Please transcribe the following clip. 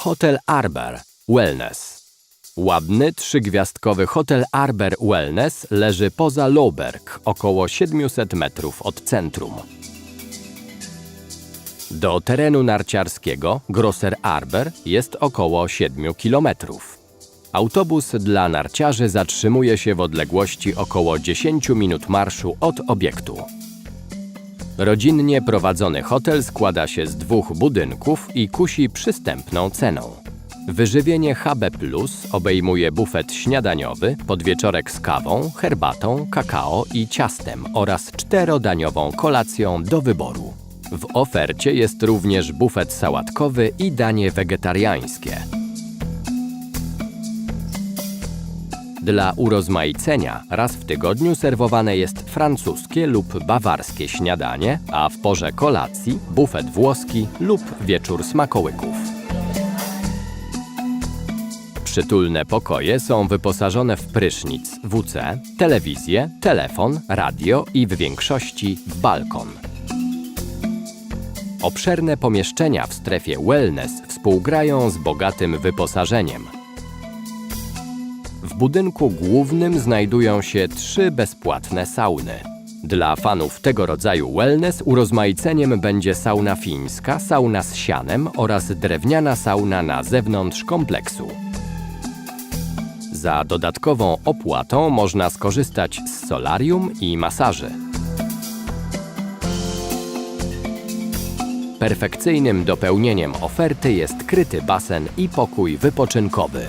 Hotel Arbor Wellness. Ładny, trzygwiazdkowy hotel Arbor Wellness leży poza Lohberg, około 700 metrów od centrum. Do terenu narciarskiego Grosser Arbor jest około 7 kilometrów. Autobus dla narciarzy zatrzymuje się w odległości około 10 minut marszu od obiektu. Rodzinnie prowadzony hotel składa się z dwóch budynków i kusi przystępną ceną. Wyżywienie HB Plus obejmuje bufet śniadaniowy, podwieczorek z kawą, herbatą, kakao i ciastem oraz czterodaniową kolacją do wyboru. W ofercie jest również bufet sałatkowy i danie wegetariańskie. Dla urozmaicenia raz w tygodniu serwowane jest francuskie lub bawarskie śniadanie, a w porze kolacji bufet włoski lub wieczór smakołyków. Przytulne pokoje są wyposażone w prysznic, WC, telewizję, telefon, radio i w większości w balkon. Obszerne pomieszczenia w strefie wellness współgrają z bogatym wyposażeniem. W budynku głównym znajdują się trzy bezpłatne sauny. Dla fanów tego rodzaju wellness urozmaiceniem będzie sauna fińska, sauna z sianem oraz drewniana sauna na zewnątrz kompleksu. Za dodatkową opłatą można skorzystać z solarium i masaży. Perfekcyjnym dopełnieniem oferty jest kryty basen i pokój wypoczynkowy.